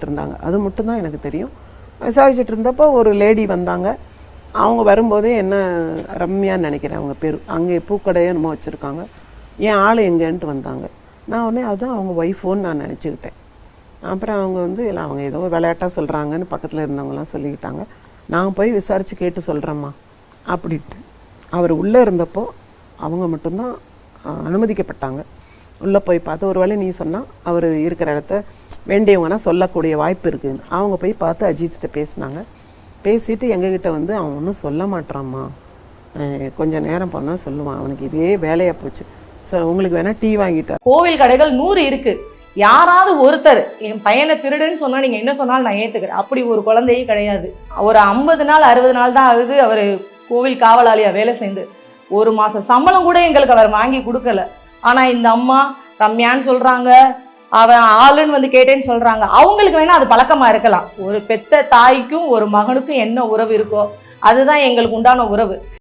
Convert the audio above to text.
இருந்தாங்க அது மட்டும்தான் எனக்கு தெரியும். விசாரிச்சுட்டு இருந்தப்போ ஒரு லேடி வந்தாங்க. அவங்க வரும்போதே என்ன ரம்யான்னு நினைக்கிறேன் அவங்க பேர். அங்கே பூக்கடையோ என்னமோ வச்சுருக்காங்க. என் ஆள் எங்கேன்ட்டு வந்தாங்க. நான் உடனே அதுதான் அவங்க ஒய்ஃபோன்னு நான் நினச்சிக்கிட்டேன். அப்புறம் அவங்க வந்து இல்லை அவங்க ஏதோ விளையாட்டாக சொல்கிறாங்கன்னு பக்கத்தில் இருந்தவங்கலாம் சொல்லிக்கிட்டாங்க. நான் போய் விசாரித்து கேட்டு சொல்கிறேம்மா அப்படின்ட்டு. அவர் உள்ளே இருந்தப்போ அவங்க மட்டும்தான் அனுமதிக்கப்பட்டாங்க. உள்ளே போய் பார்த்து ஒரு வேளை நீ சொன்னால் அவர் இருக்கிற இடத்த வேண்டியவங்கன்னா சொல்லக்கூடிய வாய்ப்பு இருக்குதுன்னு அவங்க போய் பார்த்து அஜித்கிட்ட பேசினாங்க. பேசிட்டு எங்ககிட்ட வந்து அவன் ஒன்றும் சொல்ல மாட்டான்மா கொஞ்சம் நேரம் போனால் சொல்லுவான். அவனுக்கு இதே வேலையாக போச்சு. சார் உங்களுக்கு வேணால் டீ வாங்கிட்டேன் கோவில் கடைகள் நூறு இருக்குது யாராவது ஒருத்தர் என் பையனை திருடுன்னு சொன்னால் நீங்கள் என்ன சொன்னாலும் நான் ஏற்றுக்கிறேன் அப்படி ஒரு குழந்தையே கிடையாது. ஒரு ஐம்பது நாள் அறுபது நாள் தான் ஆகுது அவர் கோவில் காவலாளியாக வேலை செய்து. ஒரு மாதம் சம்பளம் கூட எங்களுக்கு அவர் வாங்கி கொடுக்கல. ஆனா இந்த அம்மா ரம்யான்னு சொல்றாங்க. அவன் ஆளுன்னு வந்து கேட்டேன்னு சொல்றாங்க. அவங்களுக்கு வேணா அது பழக்கமா இருக்கலாம். ஒரு பெத்த தாய்க்கும் ஒரு மகனுக்கும் என்ன உறவு இருக்கோ அதுதான் எங்களுக்கு உண்டான உறவு.